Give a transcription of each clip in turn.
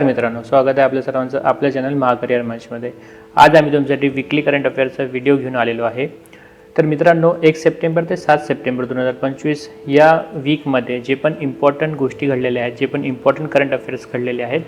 नमस्कार मित्रांनो स्वागत आहे आपल्या सर्वांचं आपल्या चॅनल महाकरियर मंचमध्ये. आज आम्ही तुमच्यासाठी विकली करंट अफेअरचा व्हिडिओ घेऊन आलेलो आहे. तर मित्रांनो एक सप्टेंबर ते सात सप्टेंबर दोन हजार पंचवीस या वीकमध्ये जे पण इम्पॉर्टंट गोष्टी घडलेल्या आहेत जे पण इम्पॉर्टंट करंट अफेअर्स घडलेले आहेत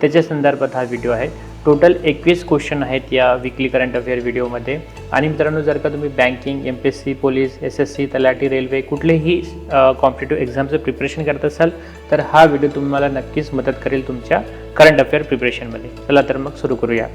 त्याच्या संदर्भात हा व्हिडिओ आहे. टोटल एकवीस क्वेश्चन आहेत या विकली करंट अफेअर व्हिडिओमध्ये आणि मित्रांनो जर का तुम्ही banking M P S C police S S C तलाठी रेल्वे कुठलेही कॉम्पिटेटिव्ह एक्झामचं प्रिपरेशन करत असाल तर हा व्हिडिओ तुम्हाला नक्कीच मदत करेल तुमच्या करंट अफेअर प्रिपरेशनमध्ये चला तर मग सुरू करूया.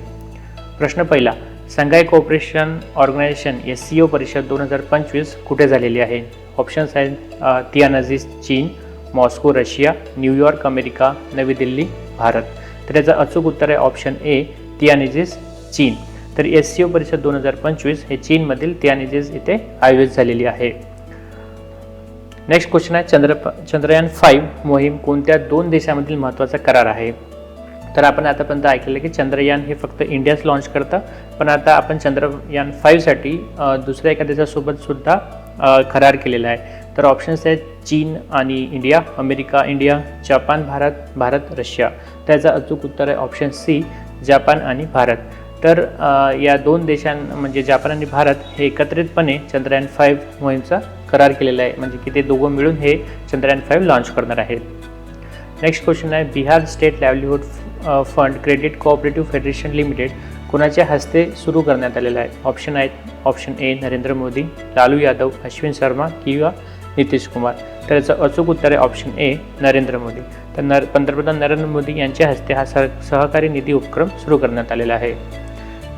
प्रश्न पहिला Shanghai cooperation organisation S C O परिषद दोन हजार पंचवीस कुठे झालेली आहे? ऑप्शन्स आहेत तियानझीज चीन मॉस्को रशिया न्यूयॉर्क अमेरिका नवी दिल्ली भारत. तर याचं अचूक उत्तर आहे ऑप्शन ए तियानिजिस चीन. तर एस सी ओ परिषद दोन हजार पंचवीस हे चीनमधील तियानिजिस इथे आयोजित झालेली आहे. नेक्स्ट क्वेश्चन आहे चंद्र चंद्रयान फाईव्ह मोहीम कोणत्या दोन देशामधील महत्त्वाचा करार आहे? तर आपण आतापर्यंत ऐकलेलं की चंद्रयान हे फक्त इंडियाच लॉन्च करतं पण आता आपण चंद्रयान फाईव्हसाठी दुसऱ्या एका देशासोबत सुद्धा करार केलेला आहे. तर ऑप्शन्स आहेत चीन आणि India America India Japan Bharat Bharat Russia. त्याचं अचूक उत्तर आहे ऑप्शन सी जपान आणि भारत. तर या दोन देशां म्हणजे जपान आणि भारत हे एकत्रितपणे चंद्रयान फाईव्ह मोहीमचा करार केलेला आहे. म्हणजे की ते दोघं मिळून हे चंद्रयान फाईव्ह लॉन्च करणार आहेत. नेक्स्ट क्वेश्चन आहे Bihar state livelihood fund credit cooperative federation limited कोणाच्या हस्ते सुरू करण्यात आलेलं आहे? ऑप्शन आहेत ऑप्शन ए नरेंद्र मोदी लालू यादव अश्विन शर्मा किंवा नितीश कुमार. तर याचं अचूक उत्तर आहे ऑप्शन ए नरेंद्र मोदी. तर नर पंतप्रधान नरेंद्र मोदी यांच्या हस्ते हा सह सहकारी निधी उपक्रम सुरू करण्यात आलेला आहे.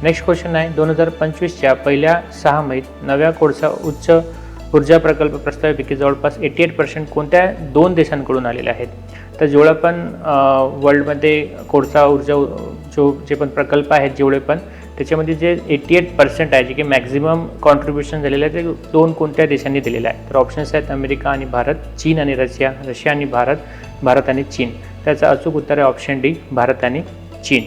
नेक्स्ट क्वेश्चन आहे दोन हजार पंचवीसच्या पहिल्या सहा महिन्यात नव्या कोळसा उच्च ऊर्जा प्रकल्प प्रस्तावापैकी जवळपास एटी एट पर्सेंट कोणत्या दोन देशांकडून आलेले आहेत? तर जेवढं पण वर्ल्डमध्ये कोळसा ऊर्जा जो जे पण प्रकल्प आहेत जेवढे पण त्याच्यामध्ये जे एटी एट पर्सेंट आहे जे की मॅक्झिमम कॉन्ट्रीब्युशन झालेलं आहे ते दोन कोणत्या देशांनी दिलेलं आहे? तर ऑप्शन्स आहेत अमेरिका आणि भारत चीन आणि रशिया रशिया आणि भारत भारत आणि चीन. त्याचं अचूक उत्तर आहे ऑप्शन डी भारत आणि चीन.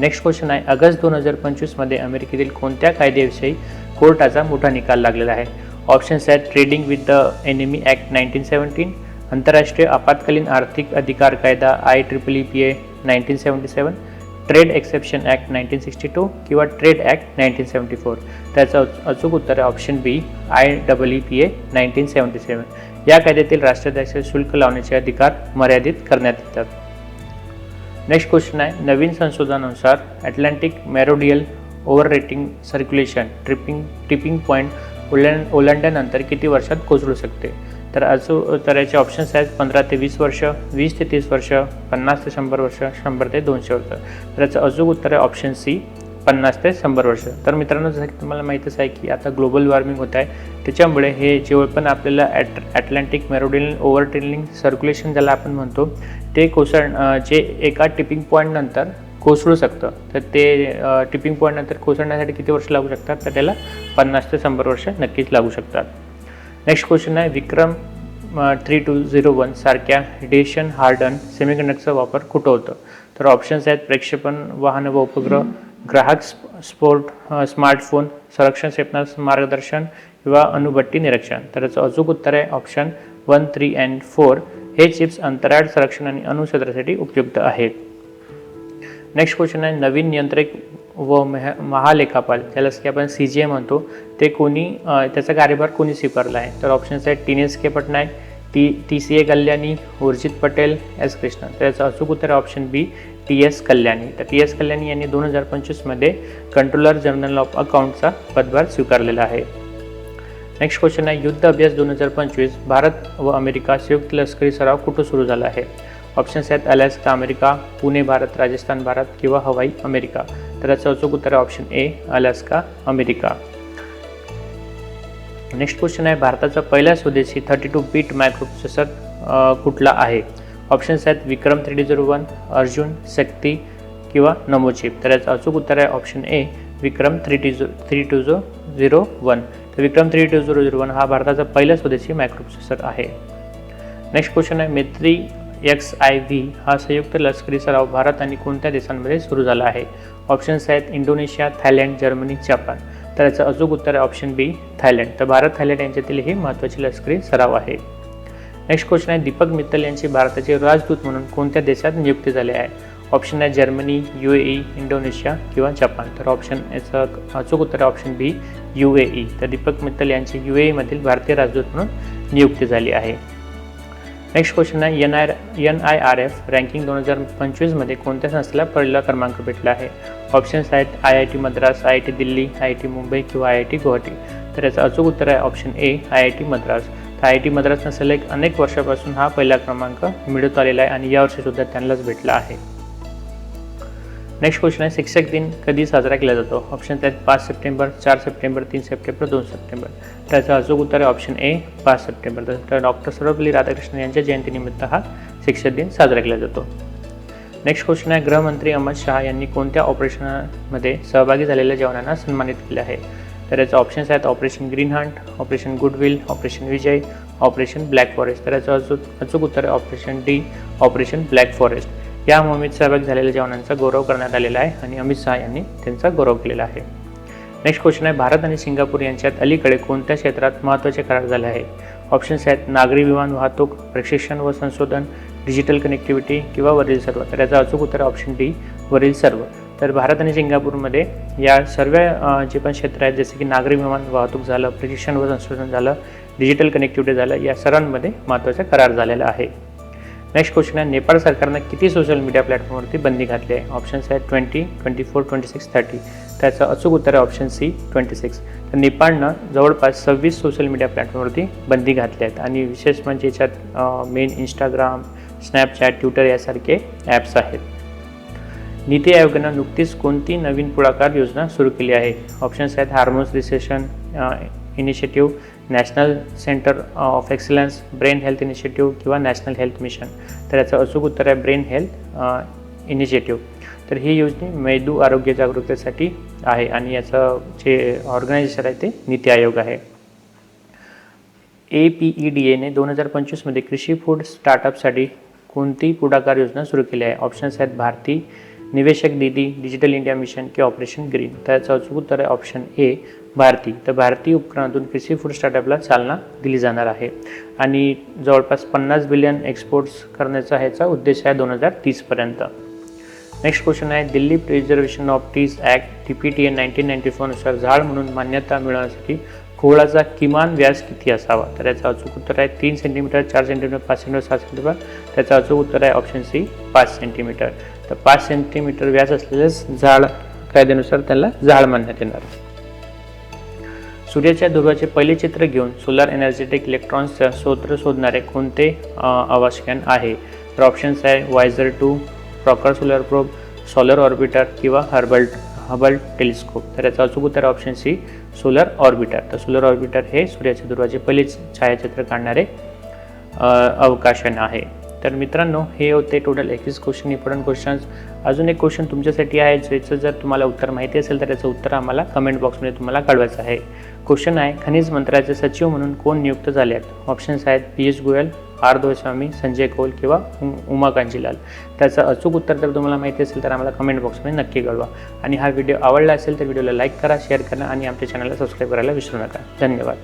नेक्स्ट क्वेश्चन आहे ऑगस्ट दोन हजार पंचवीसमध्ये अमेरिकेतील कोणत्या कायद्याविषयी कोर्टाचा मोठा निकाल लागलेला आहे? ऑप्शन्स आहेत trading with the enemy act nineteen seventeen आंतरराष्ट्रीय आपत्कालीन आर्थिक अधिकार कायदा I triple E P A nineteen seventy seven trade exception act nineteen sixty two किंवा trade act nineteen seventy four त्याचं अचूक उत्तर आहे option B I double E P A nineteen seventy seven या कायद्यातील राष्ट्राध्यक्ष शुल्क लावण्याचे अधिकार मर्यादित करण्यात येतात. नेक्स्ट क्वेश्चन आहे नवीन संशोधनानुसार Atlantic meridional overturning circulation tripping tipping point ओलं ओलांडल्यानंतर किती वर्षात कोसळू शकते? तर अजून तऱ्याचे ऑप्शन्स आहेत पंधरा ते वीस वर्ष वीस ते तीस वर्ष पन्नास ते शंभर वर्ष शंभर ते दोनशे वर्ष. तर याचं अजून उत्तर आहे ऑप्शन सी पन्नास ते शंभर वर्ष. तर मित्रांनो जसं की तुम्हाला माहीतच आहे की आता ग्लोबल वॉर्मिंग होत आहे त्याच्यामुळे हे जेव्हा पण आपल्याला at Atlantic meridional over circulation ज्याला आपण म्हणतो ते कोसळ जे एका टिपिंग पॉईंटनंतर कोसळू शकतं. तर ते टिपिंग पॉईंटनंतर कोसळण्यासाठी किती वर्ष लागू शकतात? तर त्याला पन्नास ते शंभर वर्ष नक्कीच लागू शकतात. नेक्स्ट क्वेश्चन आहे Vikram three two zero one सारख्या डेशन हार्डन सेमीकंडक्टरचा वापर कुठं होतं तर ऑप्शन्स आहेत प्रेक्षेपण वाहन व उपग्रह ग्राहक स्प- स्पोर्ट स्मार्टफोन संरक्षण क्षेपणास मार्गदर्शन किंवा अणुभट्टी निरीक्षण तर याचं अचूक उत्तर आहे option one three and four हे चिप्स अंतराळ संरक्षण आणि अणुक्षेत्रासाठी उपयुक्त आहेत. नेक्स्ट क्वेश्चन आहे नवीन नियंत्रक व मह महालेखापाल त्यालाच की आपण सी जी ए म्हणतो. ते कोणी त्याचा कार्यभार कोणी स्वीकारला आहे? तर ऑप्शन्स आहेत T S K Patnaik T T C A Kalyani Urjit Patel S Krishnan. तर याचं अचूक उत्तर आहे option B T S Kalyani. तर टी एस कल्याणी यांनी दोन हजार पंचवीसमध्ये कंट्रोलर जनरल ऑफ अकाउंटचा पदभार स्वीकारलेला आहे. नेक्स्ट क्वेश्चन आहे युद्ध अभ्यास दोन हजार पंचवीस भारत व अमेरिका संयुक्त लष्करी सराव कुठं सुरू झाला आहे? ऑप्शन्स आहेत अलास्का अमेरिका पुणे भारत राजस्थान भारत किंवा हवाई अमेरिका. तर याचं अचूक उत्तर आहे option A Alaska America. Next question आहे भारताचा पहिला स्वदेशी थर्टी टू बीट मायक्रोप्रोसेसर कुठला आहे? ऑप्शन्स आहेत Vikram three D zero one Arjun Shakti किंवा नमोचिप तर याचं अचूक उत्तर आहे option A Vikram three T झो थ्री टू झो झिरो वन तर Vikram three two zero zero one हा भारताचा पहिला स्वदेशी मायक्रोप्रोसेसर आहे. नेक्स्ट क्वेश्चन आहे मैत्री एक्स आय व्ही हा संयुक्त लष्करी सराव भारत आणि कोणत्या देशांमध्ये सुरू झाला आहे? ऑप्शन्स आहेत इंडोनेशिया थायलंड जर्मनी जपान. तर याचं अचूक उत्तर आहे ऑप्शन बी थायलंड. तर भारत थायलंड यांच्यातील ही महत्त्वाची लष्करी सराव आहे. नेक्स्ट क्वेश्चन आहे दीपक मित्तल यांची भारताचे राजदूत म्हणून कोणत्या देशात नियुक्ती झाली आहे? ऑप्शन आहे Germany U A E Indonesia किंवा जपान. तर ऑप्शन याचं अचूक उत्तर आहे option B U A E तर दीपक मित्तल यांची यू ए ईमधील भारतीय राजदूत म्हणून नियुक्ती झाली आहे. नेक्स्ट क्वेश्चन आहे N I N I R F ranking दोन हजार पंचवीसमध्ये कोणत्या संस्थेला पहिला क्रमांक भेटला आहे? ऑप्शन्स आहेत I I T Madras I I T Delhi I I T Mumbai किंवा आय आय टी गुवाहाटी. तर याचं अचूक उत्तर आहे option A I I T Madras. तर आय आय टी मद्रासनं सलग अनेक वर्षापासून हा पहिला क्रमांक मिळत आलेला आहे आणि यावर्षीसुद्धा त्यांनाच भेटला आहे. नेक्स्ट क्वेश्चन आहे शिक्षक दिन कधी साजरा केला जातो? ऑप्शन आहेत पाच सप्टेंबर चार सप्टेंबर तीन सप्टेंबर दोन सप्टेंबर. त्याचं अचूक उत्तर आहे ऑप्शन ए पाच सप्टेंबर. तर डॉक्टर सर्वपल्ली राधाकृष्णन यांच्या जयंतीनिमित्त हा शिक्षक दिन साजरा केला जातो. नेक्स्ट क्वेश्चन आहे गृहमंत्री अमित शहा यांनी कोणत्या ऑपरेशनमध्ये सहभागी झालेल्या जवानांना सन्मानित केले आहे? तर याचे ऑप्शन्स आहेत operation green hunt operation goodwill operation Vijay operation black forest तर याचं अचूक अचूक उत्तर आहे operation D operation black forest या मोहिमेत सहभागी झालेल्या जवानांचा गौरव करण्यात आलेला आहे आणि अमित शहा यांनी त्यांचा गौरव केलेला आहे. नेक्स्ट क्वेश्चन आहे भारत आणि सिंगापूर यांच्यात अलीकडे कोणत्या क्षेत्रात महत्त्वाचे करार झाले आहे? ऑप्शन्स आहेत नागरी विमान वाहतूक प्रशिक्षण व संशोधन डिजिटल कनेक्टिव्हिटी किंवा वरील सर्व. तर याचा अचूक उत्तर ऑप्शन डी वरील सर्व. तर भारत आणि सिंगापूरमध्ये या सर्व जे पण क्षेत्र आहेत जसे की नागरी विमान वाहतूक झालं प्रशिक्षण व संशोधन झालं डिजिटल कनेक्टिव्हिटी झालं या सर्वांमध्ये महत्त्वाचा करार झालेला आहे. नेक्स्ट क्वेश्चन आहे नेपाळ सरकारनं किती सोशल मीडिया प्लॅटफॉर्मवरती बंदी घातली आहे? ऑप्शन्स आहेत twenty twenty four twenty six thirty त्याचं अचूक उत्तर आहे ऑप्शन सी ट्वेंटी सिक्स तर नेपाळनं जवळपास सव्वीस सोशल मीडिया प्लॅटफॉर्मवरती बंदी घातल्या आहेत. आणि विशेष म्हणजे याच्यात मेन इंस्टाग्राम स्नॅपचॅट ट्विटर यासारखे ॲप्स आहेत. नीती आयोगानं नुकतीच कोणती नवीन पुढाकार योजना सुरू केली आहे? ऑप्शन्स आहेत hormones recession initiative national centre of excellence brain health initiative किंवा नॅशनल हेल्थ मिशन. तर याचं अचूक उत्तर आहे ब्रेन हेल्थ इनिशिएटिव्ह. तर ही योजना मेंदू आरोग्य जागरूकतेसाठी आहे आणि याचं जे ऑर्गनायझेशन आहे ते नीती आयोग आहे. ए पी ई डी एने दोन हजार पंचवीसमध्ये कृषी फूड स्टार्टअपसाठी कोणती पुढाकार योजना सुरू केली आहे? ऑप्शन्स आहेत भारती निवेशक निधी डिजिटल इंडिया मिशन किंवा ऑपरेशन ग्रीन. तर त्याचं अचूक उत्तर आहे ऑप्शन ए भारती. तर भारतीय उपक्रमातून कृषी फूड स्टार्टअपला चालना दिली जाणार आहे. आणि जवळपास पन्नास बिलियन एक्सपोर्ट्स करण्याचा ह्याचा उद्देश आहे दोन हजार तीसपर्यंत नेक्स्ट क्वेश्चन आहे Delhi preservation of trees act T P T A nineteen ninety फोरनुसार झाड म्हणून मान्यता मिळवण्यासाठी खोळाचा किमान व्यास किती असावा? तर याचं अचूक उत्तर आहे तीन सेंटीमीटर चार सेंटीमीटर पाच सेंटीमीटर सात सेंटीमीटर त्याचं अचूक उत्तर आहे ऑप्शन सी पाच सेंटीमीटर तर पाच सेंटीमीटर व्यास असलेलेच झाड कायद्यानुसार त्याला झाड मानण्यात येणार सूर्याच्या ध्रुवाचे पहिले चित्र घेऊन सोलार एनर्जेटिक इलेक्ट्रॉन्सचा स्रोत शोधणारे कोणते आवश्यक आहे? तर ऑप्शन्स आहे voyager two Parker solar probe solar orbiter किंवा हर्बल हबल टेलिस्कोप तर याचा अचूक उत्तर ऑप्शन सी सोलर ऑर्बिटर तर सोलर ऑर्बिटर हे सूर्याच्या ध्रुवाचे पहिले छायाचित्र काढणारे अवकाशन आहे. तर मित्रांनो हे होते टोटल एकवीस क्वेश्चन इम्पॉर्टंट क्वेश्चन्स अजून एक क्वेश्चन तुमच्यासाठी आहे ज्याचं जर तुम्हाला उत्तर माहिती असेल तर त्याचं उत्तर आम्हाला कमेंट बॉक्समध्ये तुम्हाला कळवायचं आहे. क्वेश्चन आहे खनिज मंत्रालयाचे सचिव म्हणून कोण नियुक्त झाले आहेत? ऑप्शन्स आहेत पियुष गोयल आर दोस्वामी संजय कौल किंवा उम- उमा कांजीलाल. त्याचं अचूक उत्तर जर तुम्हाला माहिती असेल तर आम्हाला कमेंट बॉक्समध्ये नक्की कळवा. आणि हा व्हिडिओ आवडला असेल तर व्हिडिओला लाईक करा शेअर करा आणि आमच्या चॅनलला सबस्क्राईब करायला विसरू नका. धन्यवाद.